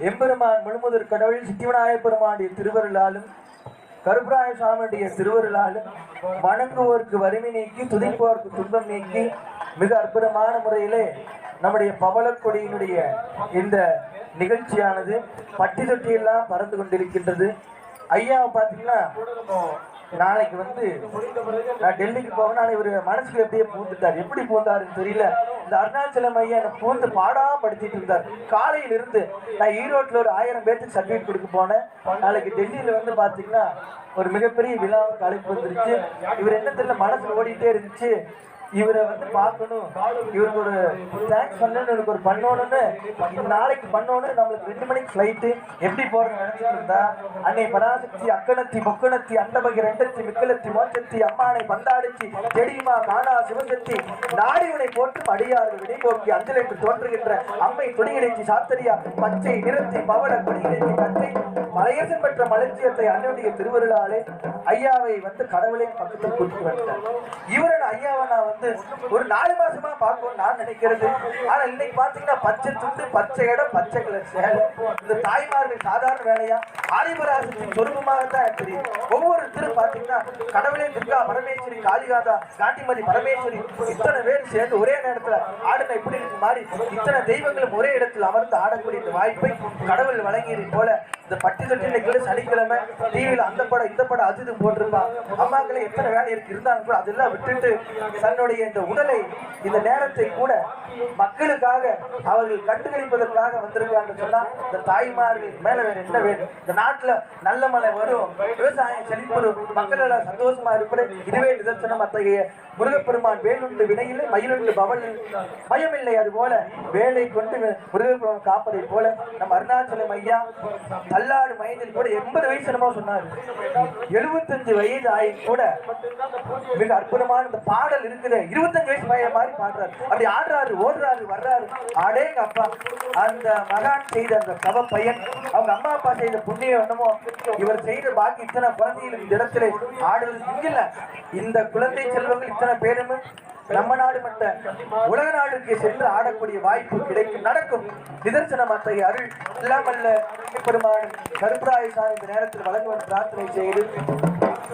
எம்பெருமான் முழுமுதற் கடவுள் சித்திவநாய பெருமானுடைய திருவருளாலும் கருப்பராய சுவாமியுடைய திருவருளாலும் வணங்குவோருக்கு வறுமை நீக்கி துதிப்போருக்கு துன்பம் நீக்கி மிக அற்புதமான முறையிலே நம்முடைய பவளக்கொடியினுடைய இந்த நிகழ்ச்சியானது பட்டி தொட்டியெல்லாம் பறந்து கொண்டிருக்கின்றது. ஐயாவை பார்த்தீங்கன்னா நாளைக்கு வந்து நான் டெல்லிக்கு போகணும் இவர் மனசுக்கு எப்படியே பூந்துட்டார் எப்படி பூந்தாருன்னு தெரியல. இந்த அருணாச்சலம் ஐயா என்னை பூந்து பாடா படுத்திட்டு இருந்தார். காலையில இருந்து நான் ஈரோட்டில் ஒரு ஆயிரம் பேர்த்துக்கு சர்டிஃபிகேட் கொடுக்க போனேன். நாளைக்கு டெல்லியில வந்து பாத்தீங்கன்னா ஒரு மிகப்பெரிய விழாவுக்கு அழைப்பு வந்துருச்சு. இவர் என்ன தெரியல மனசு ஓடிட்டே இருந்துச்சு. இவரை வந்து பார்க்கணும். இவருக்கு ஒரு தேங்க்ஸ் பண்ணணும் எனக்கு ஒரு பண்ணணும்னு நாளைக்கு பண்ணணும் நம்மளுக்கு ரெண்டு மணிக்கு ஃப்ளைட்டு எப்படி போறது நினைச்சிட்டு இருந்தா அன்னை பராசக்தி அக்கணத்தி முக்கணத்தி அண்டபகி ரெண்டத்தி மிக்கலத்தி மோச்சத்தி அம்மானை பந்தாடிச்சி தெரியுமா காணா சிவசக்தி? நாடிவனை போட்டு அடியாறு விடைபோக்கி அஞ்சல் என்று தோன்றுகின்ற அம்மை துணியிடைச்சி சாத்தரியா பச்சை நிறத்தி பவள துணியிடைச்சி பச்சை மலையசன் பெற்ற மலர்ச்சியத்தை அண்ணனுடைய திருவருளாலே ஐயாவை வந்து கடவுளே பக்கத்தில் கூட்டி வந்தார் இவரோட ஐயாவை நான் வந்து ஒரு நாலு மாசமா பார்க்கணும் நான் நினைக்கிறது. ஆனா இன்னைக்கு பாத்தீங்கன்னா பச்சை துண்டு பச்சை இடம் பச்சை கலர் சேலை. இந்த தாய்மார்கள் சாதாரண வேலையா? ஆதிபராசத்தின் சொருபமாக தான் தெரியும் ஒவ்வொருத்தரும் பாத்தீங்கன்னா கடவுளே துர்கா பரமேஸ்வரி காளிகாதா காந்திமதி பரமேஸ்வரி இத்தனை பேர் சேர்ந்து ஒரே நேரத்துல ஆடுன இப்படி இருக்கு மாதிரி இத்தனை தெய்வங்களும் ஒரே இடத்தில் அமர்ந்து ஆடக்கூடிய இந்த வாய்ப்பை கடவுள் வழங்கியது போல இந்த பட்டி தொட்டில சனிக்கிழமை டிவியில அந்த படம் இந்த படம் அது இது போட்டிருப்பான் அம்மாக்களை எத்தனை வேலை இருக்கு இருந்தாலும் கூட அதெல்லாம் விட்டுட்டு தன்னுடைய இந்த உடலை இந்த நேரத்தை கூட மக்களுக்காக அவர்கள் கண்டுகளிப்பதற்காக வந்திருக்காங்க சொன்னா இந்த தாய்மார்கள் மேல வேற என்ன வேணும்? இந்த நாட்டுல நல்ல மழை வரும் விவசாயம் செழிப்படும் மக்கள் எல்லாம் சந்தோஷமா இருப்பது இதுவே நிதர்சனம். அத்தகைய முருகப்பெருமான் வேலுண்டு வினையிலே மயிலுண்டு பவல் பயமில்லை அது போல வேலை கொண்டு முருகப்பெருமான் காப்பதை போல நம்ம அருணாச்சலம் ஐயா அல்லாடு மயத்தில் கூட எண்பது வயசு என்னமோ சொன்னாரு. எழுபத்தஞ்சு வயது ஆகி கூட மிக அற்புதமான இந்த பாடல் இருக்குது. இருபத்தஞ்சு வயசு பையன் மாதிரி பாடுறாரு. அப்படி ஆடுறாரு ஓடுறாரு வர்றாரு. அடேங்க அப்பா. அந்த மகான் செய்த அந்த சவ பையன் அவங்க அம்மா அப்பா செய்த புண்ணியம் என்னமோ இவர் செய்த பாக்கி இத்தனை குழந்தைகள் இந்த இடத்துல ஆடுறது இங்க இல்ல இந்த குழந்தை செல்வங்கள் இத்தனை பேருமே நம்ம நாடு மற்ற உலக நாடுக்கு சென்று ஆடக்கூடிய வாய்ப்பு கிடைக்கும் நடக்கும். நிதர்சனம் அத்தகைய அருள் இல்லாமல்ல. பெருமான் கருப்பராய சாமி இந்த நேரத்தில் வழங்குவன் பிரார்த்தனை செய்து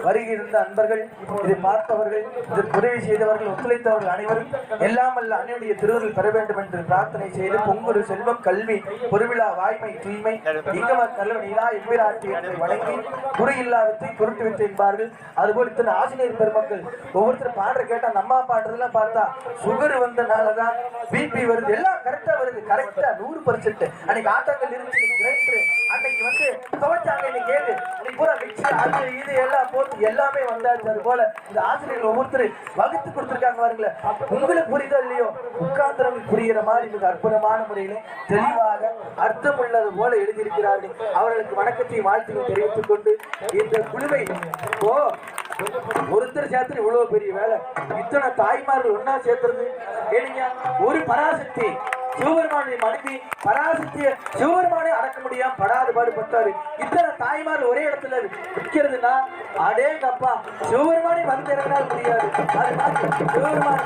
வருகின்ற அன்பர்கள் இதை பார்த்தவர்கள் இதற்கு உதவி செய்தவர்கள் ஒத்துழைத்தவர்கள் அனைவரும் எல்லாம் அல்ல அன்னையுடைய திருவருள் பெற வேண்டும் என்று பிரார்த்தனை செய்து பொங்குரு செல்வம் கல்வி பொருவிழா வாய்மை தூய்மை இங்கவர் கல்வனிலா எவ்விராட்டி என்று வழங்கி குறை இல்லா வித்தை வித்தை என்பார்கள். அதுபோல் இத்தனை ஆசிரியர் பெருமக்கள் ஒவ்வொருத்தர் பாடுற கேட்டா நம்ம பாடுறதுலாம் பார்த்தா சுகர் வந்தனாலதான் பிபி வருது எல்லாம் கரெக்டா வருது கரெக்டா நூறு பர்சன்ட் அன்னைக்கு ஆட்டங்கள் இருந்துச்சு அன்னைக்கு வந்து துவைச்சாங்க இன்னைக்கு கேளு அன்னைக்கு பூரா மிக்சி அது இது எல்லாம் போட்டு எல்லாமே வந்தாச்சு அது போல இந்த ஆசிரியர்கள் ஒவ்வொருத்தர் வகுத்து கொடுத்துருக்காங்க பாருங்களேன். உங்களுக்கு புரியுதோ இல்லையோ? உட்கார்ந்தவங்க புரிகிற மாதிரி மிக அற்புதமான முறையில தெளிவாக அர்த்தம் உள்ளது போல எழுதியிருக்கிறார்கள். அவர்களுக்கு வணக்கத்தையும் வாழ்த்தையும் தெரிவித்துக் கொண்டு இந்த குழுவை ஓ ஒருத்தர் சேர்த்து இவ்வளவு பெரிய வேலை. இத்தனை தாய்மார்கள் ஒன்னா சேர்த்துறது? ஏனுங்க ஒரு பராசக்தி சிவபெருமானை மனைவி பராசக்திய சிவபெருமானை அடக்க முடியாம படாது பாடுபட்டாரு இத்தனை தாய்மார் ஒரே இடத்துல நிக்கிறதுனா அடேங்கப்பா சிவபெருமானே வந்து இறங்கினால் முடியாது. அது மாதிரி சிவபெருமான்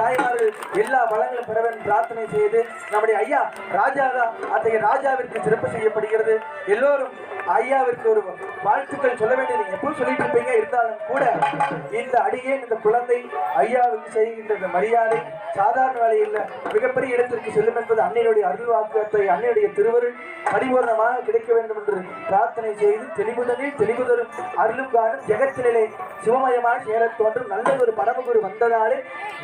தாய்மார்கள் எல்லா வளங்களும் பெறவன் பிரார்த்தனை செய்து நம்முடைய ஐயா ராஜாதா அத்தகைய ராஜாவிற்கு சிறப்பு செய்யப்படுகிறது. எல்லோரும் ஐயாவிற்கு ஒரு வாழ்த்துக்கள் சொல்ல வேண்டியது நீங்க எப்பவும் சொல்லிட்டு இருப்பீங்க. இருந்தாலும் கூட இந்த அடியே இந்த குழந்தை ஐயாவுக்கு செய்கின்ற இந்த மரியாதை சாதாரண வேலையில் மிகப்பெரிய இடத்திற்கு செல்லும் என்பது அன்னையுடைய அருள் வாக்குவத்தை அன்னையுடைய திருவருள் பரிபூர்ணமாக கிடைக்க வேண்டும் என்று பிரார்த்தனை செய்து தெளிவுதனில் தெளிவுதரும் அருளும் காணும் ஜெகத்திலே சிவமயமாக சேரத் தோன்றும். நல்ல ஒரு பரமகுரு வந்ததாலே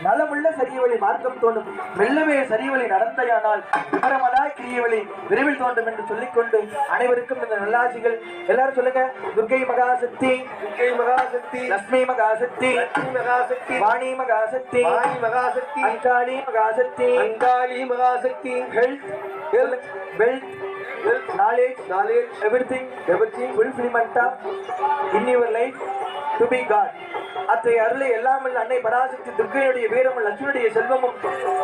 நலமுள்ள சரியவழி மார்க்கம் தோன்றும். மெல்லவே சரியவழி நடந்தையானால் விவரமதாய் கிரியவழி விரைவில் தோன்றும் என்று சொல்லிக்கொண்டு அனைவருக்கும் இந்த நல்லா நல்லாசிகள் எல்லாரும் சொல்லுங்க துர்கை மகாசக்தி துர்க்கை மகாசக்தி லக்ஷ்மி மகாசக்தி லட்சுமி மகாசக்தி வாணி மகாசக்தி வாணி மகாசக்தி அங்காளி மகாசக்தி அங்காளி மகாசக்தி health, wealth, wealth, knowledge, knowledge, everything, everything fulfillment of in your life to be God. அத்தை அருளை எல்லாமல் அன்னை பராசக்தி துர்க்கையுடைய வீரமும் லட்சுமியுடைய செல்வமும்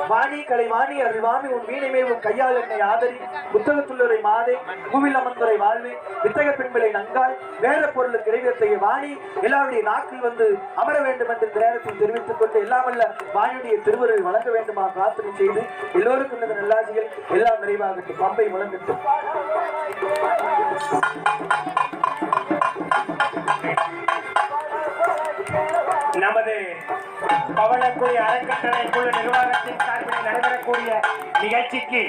வாணி கலை வாணி அருள்வாமி உன் வீணைமேவும் கையால் என்னை ஆதரி. புத்தகத்துள்ளரை மாதே பூவில் அமர்ந்துரை வாழ்வே வித்தக பெண்களை நங்காய் வேற பொருளுக்கு இறைவத்தை வாணி எல்லாருடைய நாக்கில் வந்து அமர வேண்டும் என்று இந்த நேரத்தில் தெரிவித்துக் கொண்டு எல்லாமல்ல வாணியுடைய திருவருள் வழங்க வேண்டுமா பிரார்த்தனை செய்து எல்லோருக்கும் இந்த நல்லாசிகள் எல்லாம் நிறைவாகட்டும். பம்பை முழங்கட்டும். நமது பவளக்குடி அறக்கட்டளை குழு நிர்வாகத்தின் சார்பில் நடைபெறக்கூடிய நிகழ்ச்சிக்கு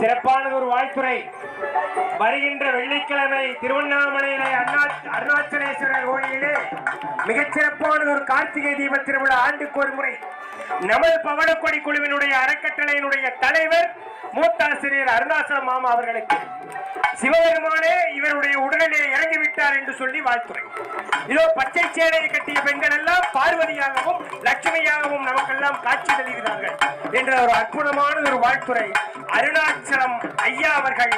சிறப்பானது ஒரு வாழ்த்துறை வருகின்ற வெள்ளிக்கிழமை திருவண்ணாமலையிலே அருணா அருணாச்சலேஸ்வரர் கோயிலே மிகச்சிறப்பானது ஒரு கார்த்திகை தீப திருவிழா ஆண்டுக்கு ஒரு முறை. நமது பவளக்கொடி குழுவினுடைய அறக்கட்டளையினுடைய தலைவர் மூத்தாசிரியர் அருணாசலம் மாமா அவர்களுக்கு. சிவபெருமானே இவர் என்று சொல்லி வாழ்த்துறை. இதோ பச்சை சேலையை கட்டிய பெண்கள் எல்லாம் பார்வதியாகவும் லட்சுமியாகவும் நமக்கெல்லாம் காட்சி தருகிறார்கள் என்ற ஒரு அற்புதமான ஒரு வாழ்த்துறை. அருணாச்சலம் ஐயா அவர்கள்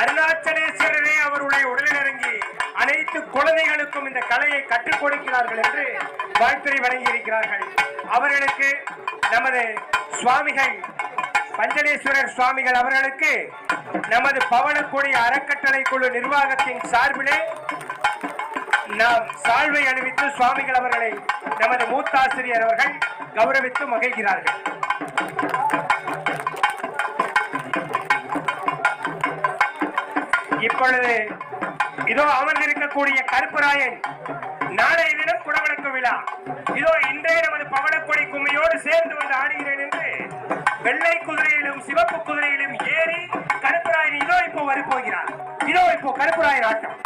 அருணாச்சலேஸ்வரரே அவருடைய உடலில் இறங்கி அனைத்து குழந்தைகளுக்கும் இந்த கலையை கற்றுக் கொடுக்கிறார்கள் என்று வாழ்த்துறை வழங்கியிருக்கிறார்கள். அவர்களுக்கு நமது சுவாமிகள் பஞ்சலேஸ்வரர் சுவாமிகள் அவர்களுக்கு நமது பவனக்குடி அறக்கட்டளை குழு நிர்வாகத்தின் சார்பிலே நாம் சால்வை அணிவித்து சுவாமிகள் அவர்களை நமது மூத்தாசிரியர் அவர்கள் கௌரவித்து மகிழ்கிறார்கள். இப்பொழுது இதோ அமர்ந்திருக்கக்கூடிய கருப்பராயன் நாளைய தினம் குடவழக்கு விழா. இதோ இன்றைய நமது பவளக்கொடி கும்மியோடு சேர்ந்து வந்து ஆடுகிறேன் என்று வெள்ளை குதிரையிலும் சிவப்பு குதிரையிலும் ஏறி கருப்பராயன் இதோ இப்போ வரப்போகிறார். இதோ இப்போ கருப்பராயன் ஆட்டம்.